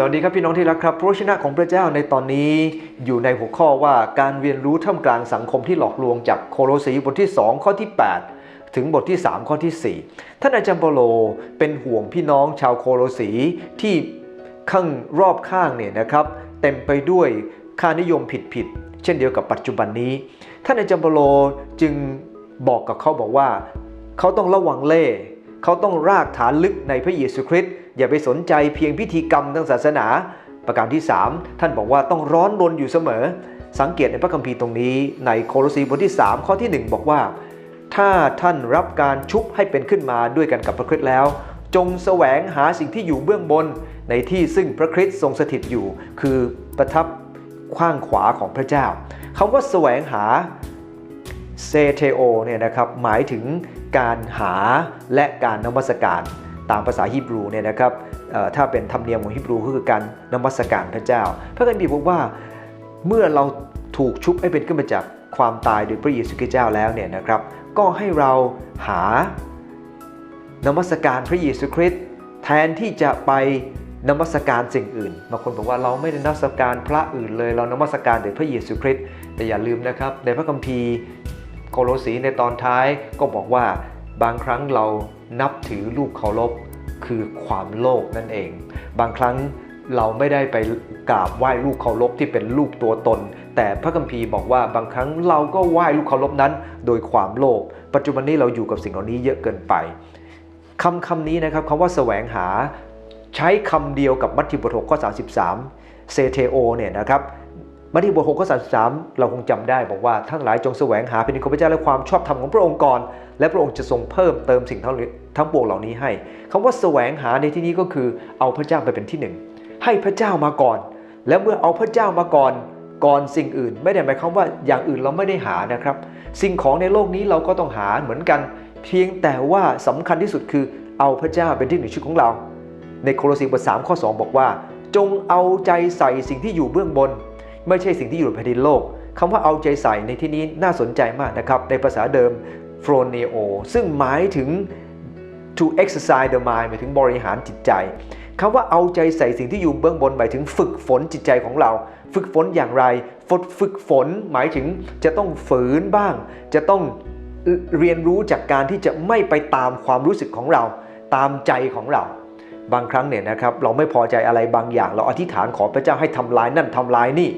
สวัสดีครับพี่น้องที่รักครับพระวจนะของพระเจ้าในตอนนี้อยู่ในหัวข้อว่าการเรียนรู้ท่ามกลางสังคมที่หลอกลวงจากโคโลสีบทที่ 2 ข้อที่ 8 ถึงบทที่ 3 ข้อที่ 4 ท่านอาจารย์เปโลเป็นห่วงพี่น้องชาวโคโลสีที่ข้างรอบข้างเนี่ยนะครับ เต็มไปด้วยค่านิยมผิดๆเช่นเดียวกับปัจจุบันนี้ ท่านอาจารย์เปโลจึงบอกกับเขาบอกว่า เขาต้องระวังเล่ เขาต้องรากฐานลึกในพระเยซูคริสต์ อย่าไปสนใจเพียงพิธีกรรมทางศาสนา ประการที่ 3 ท่านบอกว่าต้องร้อนรนอยู่เสมอ สังเกตในพระคัมภีร์ตรงนี้ ในโคโลสีบทที่ 3 ข้อที่ 1 บอกว่า ถ้าท่านรับการชุบให้เป็นขึ้นมาด้วยกันกับพระคริสต์แล้ว จงแสวงหาสิ่งที่อยู่เบื้องบน ในที่ซึ่งพระคริสต์ทรงสถิตอยู่ คือประทับข้างขวาของพระเจ้าคำว่าแสวงหาเซเทโอเนี่ยนะครับหมายถึงการหาและการนมัสการ ตามภาษาฮีบรูเนี่ยนะครับถ้าเป็นธรรมเนียมของฮีบรูก็คือการนมัสการพระเจ้า พระคัมภีร์บอกว่าเมื่อเราถูกชุบให้เป็นขึ้นมาจากความตายโดยพระเยซูคริสต์เจ้าแล้วเนี่ยนะครับก็ให้เราหานมัสการพระเยซูคริสต์แทนที่จะไปนมัสการสิ่งอื่นบางคนบอกว่าเราไม่ได้นมัสการพระอื่นเลย เรานมัสการแต่พระเยซูคริสต์แต่อย่าลืมนะครับ ในพระคัมภีร์โคโลสีในตอนท้ายก็บอกว่าบางครั้งเรานับถือลูกเคารพ คือความโลภนั่นเอง บางครั้งเราไม่ได้ไปกราบไหว้ลูกเคารพที่เป็นลูกตัวตน แต่พระคัมภีร์บอกว่าบางครั้งเราก็ไหว้ลูกเคารพนั้น โดยความโลภปัจจุบันนี้เราอยู่กับสิ่งเหล่านี้เยอะเกินไปคำคำนี้นะครับคำว่าแสวงหาใช้คำเดียวกับมัทธิวบท6ข้อ33 เซเทโอเนี่ยนะครับ มัทธิวบท6ข้อ33เราคงจำได้บอกว่าท่านหลายจงแสวงหาเป็นของพระเจ้าและความชอบธรรมของพระองค์ก่อนและพระองค์จะทรงเพิ่มเติมสิ่งทั้งทั้งปวงเหล่านี้ให้คำว่าแสวงหาในที่นี้ก็คือเอาพระเจ้าไปเป็นที่หนึ่งให้พระเจ้ามาก่อน แล้วเมื่อเอาพระเจ้ามาก่อนก่อนสิ่งอื่น ไม่ได้หมายความว่าอย่างอื่นเราไม่ได้หานะครับ สิ่งของในโลกนี้เราก็ต้องหาเหมือนกัน เพียงแต่ว่าสำคัญที่สุดคือเอาพระเจ้าเป็นที่หนึ่งชีวิตของเรา ในโคโลสีบท3ข้อ2บอกว่า จงเอาใจใส่สิ่งที่อยู่เบื้องบน ไม่ใช่สิ่งที่อยู่บนแผ่นดินโลกคำว่าเอาใจใส่ในที่นี้น่าสนใจมากนะครับในภาษาเดิม f r o n e o ซึ่งหมายถึง to exercise the mind หมายถึงบริหารจิตใจคำว่าเอาใจใส่สิ่งที่อยู่เบื้องบนหมายถึงฝึกฝนจิตใจของเรา ฝึกฝนอย่างไรฝึกฝึกฝนหมายถึงจะต้องฝืนบ้าง จะต้องเรียนรู้จากการที่จะไม่ไปตามความรู้สึกของเรา ตามใจของเรา บางครั้งเนี่ยนะครับเราไม่พอใจอะไรบางอย่าง เราอธิษฐานขอพระเจ้าให้ทำลายนั่นทำลายนี่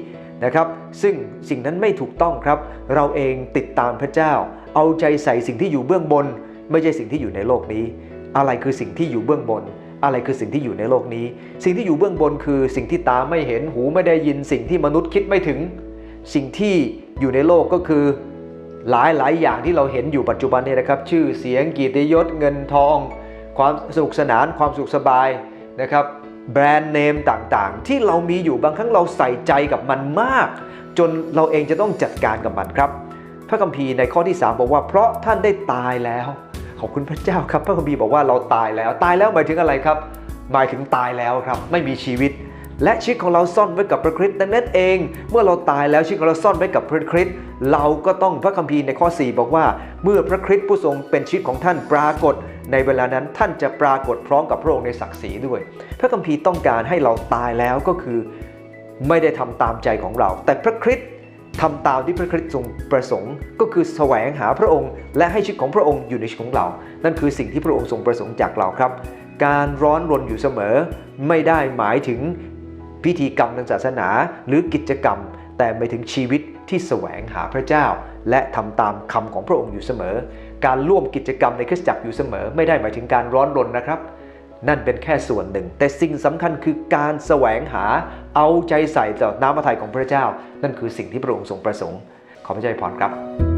นะครับ ซึ่งสิ่งนั้นไม่ถูกต้องครับ เราเองติดตามพระเจ้า เอาใจใส่สิ่งที่อยู่เบื้องบน ไม่ใช่สิ่งที่อยู่ในโลกนี้ อะไรคือสิ่งที่อยู่เบื้องบน อะไรคือสิ่งที่อยู่ในโลกนี้ สิ่งที่อยู่เบื้องบนคือสิ่งที่ตาไม่เห็นหูไม่ได้ยินสิ่งที่มนุษย์คิดไม่ถึง สิ่งที่อยู่ในโลกก็คือหลายหลายอย่างที่เราเห็นอยู่ปัจจุบันนี่ยนะครับ ชื่อเสียงกียรติยศเงินทอง ความสนุกสนานความสุขสบายนะครับ แบรนด์เนมต่างๆ ที่เรามีอยู่บางครั้งเราใส่ใจกับมันมาก จนเราเองจะต้องจัดการกับมันครับ พระคัมภีร์ในข้อที่ 3 บอกว่า เพราะท่านได้ตายแล้ว ขอบคุณพระเจ้าครับ พระคัมภีร์บอกว่าเราตายแล้ว ตายแล้วหมายถึงอะไรครับ หมายถึงตายแล้วครับ ไม่มีชีวิต และชีวิตของเราซ่อนไว้กับพระคริสต์ดังนั้นเอง เมื่อเราตายแล้วชีวิตของเราซ่อนไว้กับพระคริสต์เราก็ต้องพระคัมภีร์ในข้อ 4 บอกว่า เมื่อพระคริสต์ผู้ทรงเป็นชีวิตของท่านปรากฏ ในเวลานั้นท่านจะปรากฏพร้อมกับพระองค์ในศักดิ์ศรีด้วย พระคัมภีร์ต้องการให้เราตายแล้วก็คือ ไม่ได้ทำตามใจของเรา แต่พระคริสต์ทำตามที่พระคริสต์ทรงประสงค์ ก็คือแสวงหาพระองค์ และให้ชีวิตของพระองค์อยู่ในชีวิตของเรา นั่นคือสิ่งที่พระองค์ทรงประสงค์จากเราครับ การร้อนรนอยู่เสมอ ไม่ได้หมายถึง พิธีกรรมทางศาสนาหรือกิจกรรม แต่หมายถึงชีวิตที่แสวงหาพระเจ้า และทำตามคำของพระองค์อยู่เสมอ การร่วมกิจกรรมในคริสตจักรอยู่เสมอ ไม่ได้หมายถึงการร้อนรนนะครับ นั่นเป็นแค่ส่วนหนึ่ง แต่สิ่งสำคัญคือการแสวงหาเอาใจใส่ต่อน้ำพระทัยของพระเจ้า นั่นคือสิ่งที่พระองค์ทรงประสงค์ ขอพระเจ้าอวยพรครับ